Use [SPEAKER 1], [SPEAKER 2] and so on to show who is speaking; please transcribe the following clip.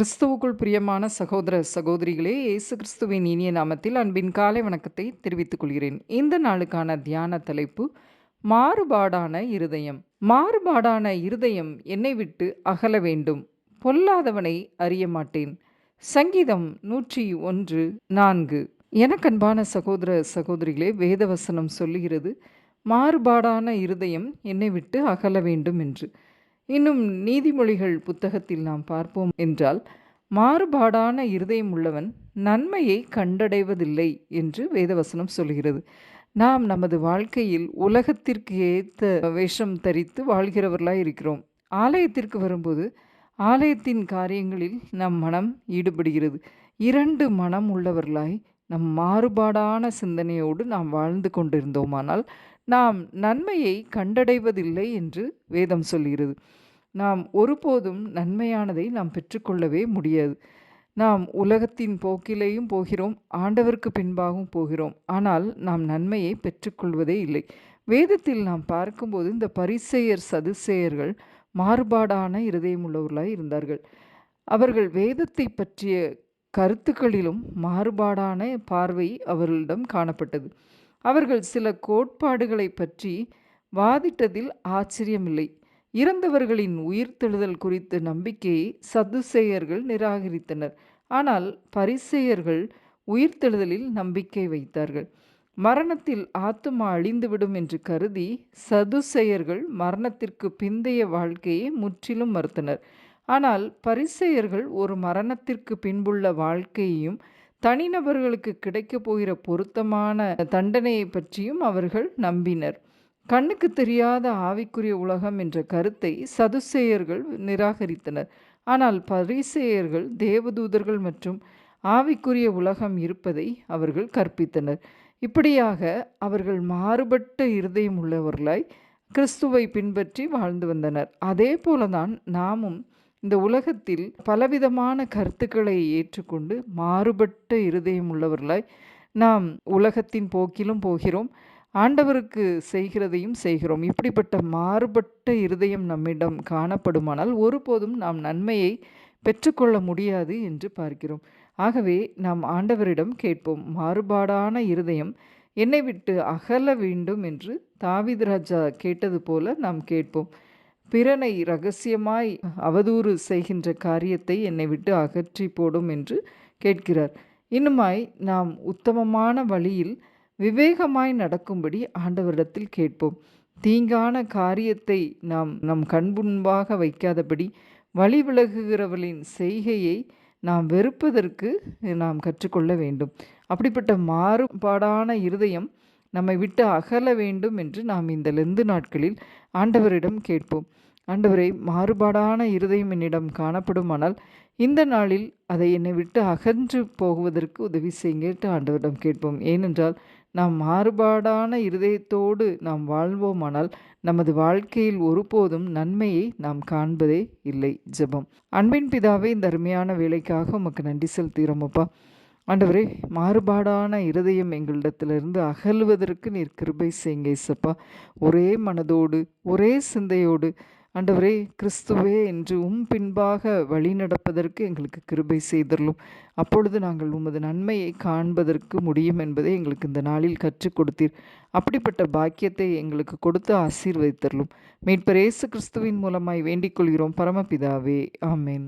[SPEAKER 1] கிறிஸ்துவுக்குள் பிரியமான சகோதர சகோதரிகளே இயேசு கிறிஸ்துவின் இனிய நாமத்தில் அன்பின் காலை வணக்கத்தை தெரிவித்துக் கொள்கிறேன். இந்த நாளுக்கான தியான தலைப்பு மாறுபாடான இருதயம். மாறுபாடான இருதயம் என்னை விட்டு அகல வேண்டும். பொல்லாதவனை அறிய மாட்டேன். சங்கீதம் நூற்றி ஒன்று நான்கு. எனக்கன்பான சகோதர சகோதரிகளே வேதவசனம் சொல்லுகிறது மாறுபாடான இருதயம் என்னை விட்டு அகல வேண்டும் என்று. இன்னும் நீதிமொழிகள் புத்தகத்தில் நாம் பார்ப்போம் என்றால் மாறுபாடான இருதயம் உள்ளவன் நன்மையை கண்டடைவதில்லை என்று வேதவசனம் சொல்கிறது நாம் நமது வாழ்க்கையில் உலகத்திற்கு ஏற்ற வேஷம் தரித்து வாழ்கிறவர்களாய் இருக்கிறோம். ஆலயத்திற்கு வரும்போது ஆலயத்தின் காரியங்களில் நம் மனம் ஈடுபடுகிறது. இரண்டு மனம் உள்ளவர்களாய் நம் மாறுபாடான சிந்தனையோடு நாம் வாழ்ந்து கொண்டிருந்தோமானால் நாம் நன்மையை கண்டடைவதில்லை என்று வேதம் சொல்கிறது. நாம் ஒருபோதும் நன்மையானதை நாம் பெற்றுக்கொள்ளவே முடியாது. நாம் உலகத்தின் போக்கிலேயும் போகிறோம் ஆண்டவருக்கு பின்பாகவும் போகிறோம். ஆனால் நாம் நன்மையை பெற்றுக்கொள்வதே இல்லை. வேதத்தில் நாம் பார்க்கும்போது இந்த பரிசெயர் சதுசெயர்கள் மாறுபாடான இருதயமுள்ளவர்களாக இருந்தார்கள். அவர்கள் வேதத்தை பற்றிய கருத்துக்களிலும் மாறுபாடான பார்வை அவர்களிடம் காணப்பட்டது. அவர்கள் சில கோட்பாடுகளை பற்றி வாதிட்டதில் ஆச்சரியமில்லை. இறந்தவர்களின் உயிர்த்தெழுதல் குறித்த நம்பிக்கையை சதுசேயர்கள் நிராகரித்தனர். ஆனால் பரிசேயர்கள் உயிர்த்தெழுதலில் நம்பிக்கை வைத்தார்கள். மரணத்தில் ஆத்துமா அழிந்துவிடும் என்று கருதி சதுசெயர்கள் மரணத்திற்கு பிந்தைய வாழ்க்கையை முற்றிலும் மறுத்தனர். ஆனால் பரிசெயர்கள் ஒரு மரணத்திற்கு பின்புள்ள வாழ்க்கையையும் தனிநபர்களுக்கு கிடைக்கப் போகிற பொருத்தமான தண்டனையை பற்றியும் அவர்கள் நம்பினர். கண்ணுக்கு தெரியாத ஆவிக்குரிய உலகம் என்ற கருத்தை சதுசேயர்கள் நிராகரித்தனர். ஆனால் பரிசேயர்கள் தேவதூதர்கள் மற்றும் ஆவிக்குரிய உலகம் இருப்பதை அவர்கள் கற்பித்தனர். இப்படியாக அவர்கள் மாறுபட்ட இருதயம் உள்ளவர்களாய் கிறிஸ்துவை பின்பற்றி வாழ்ந்து வந்தனர். அதே போலதான் நாமும் இந்த உலகத்தில் பலவிதமான கருத்துக்களை ஏற்றுக்கொண்டு மாறுபட்ட இருதயம் உள்ளவர்களாய் நாம் உலகத்தின் போக்கிலும் போகிறோம். ஆண்டவருக்கு செய்கிறதையும் செய்கிறோம். இப்படிப்பட்ட மாறுபட்ட இருதயம் நம்மிடம் காணப்படுமானால் ஒருபோதும் நாம் நன்மையை பெற்றுக்கொள்ள முடியாது என்று பார்க்கிறோம். ஆகவே நாம் ஆண்டவரிடம் கேட்போம் மாறுபாடான இருதயம் என்னை விட்டு அகல வேண்டும் என்று தாவித் ராஜா கேட்டது போல நாம் கேட்போம். பிறனை ரகசியமாய் அவதூறு செய்கின்ற காரியத்தை என்னை விட்டு அகற்றி போடும் என்று கேட்கிறார். இன்னுமாய் நாம் உத்தமமான வழியில் விவேகமாய் நடக்கும்படி ஆண்டவரிடத்தில் கேட்போம். தீங்கான காரியத்தை நாம் நம் கண்புண்பாக வைக்காதபடி வழி விலகுகிறவளின் செய்கையை நாம் வெறுப்பதற்கு நாம் கற்றுக்கொள்ள வேண்டும். அப்படிப்பட்ட மாறுபாடான இருதயம் நம்மை விட்டு அகல வேண்டும் என்று நாம் இந்த லெந்து நாட்களில் ஆண்டவரிடம் கேட்போம். ஆண்டவரை மாறுபாடான இருதயம் என்னிடம் காணப்படுமானால் இந்த நாளில் அதை என்னை விட்டு அகன்று போகுவதற்கு உதவி செய்யுங்கட்டு ஆண்டவரிடம் கேட்போம். ஏனென்றால் நாம் மாறுபாடான இருதயத்தோடு நாம் வாழ்வோமானால் நமது வாழ்க்கையில் ஒருபோதும் நன்மையை நாம் காண்பதே இல்லை. ஜெபம். அன்பின் பிதாவே இந்த அருமையான வேலைக்காக உமக்கு நன்றி செலுத்துகிறோமப்பா ஆண்டவரே மாறுபாடான இருதயம் எங்களிடத்திலிருந்து அகல்வதற்கு நீர் கிருபை செய்யுங்க இசப்பா ஒரே மனதோடு ஒரே சிந்தையோடு ஆண்டவரே கிறிஸ்துவே என்று உம் பின்பாக வழி நடப்பதற்கு எங்களுக்கு கிருபை செய்தரலும் அப்பொழுது நாங்கள் உமது நன்மையை காண்பதற்கு முடியும் என்பதை எங்களுக்கு இந்த நாளில் கற்றுக் கொடுத்தீர். அப்படிப்பட்ட பாக்கியத்தை எங்களுக்கு கொடுத்து ஆசீர்வதித்தரலும் மீட்பர் இயேசு கிறிஸ்துவின் மூலமாய் வேண்டிக் கொள்கிறோம். பரமபிதாவே ஆமேன்.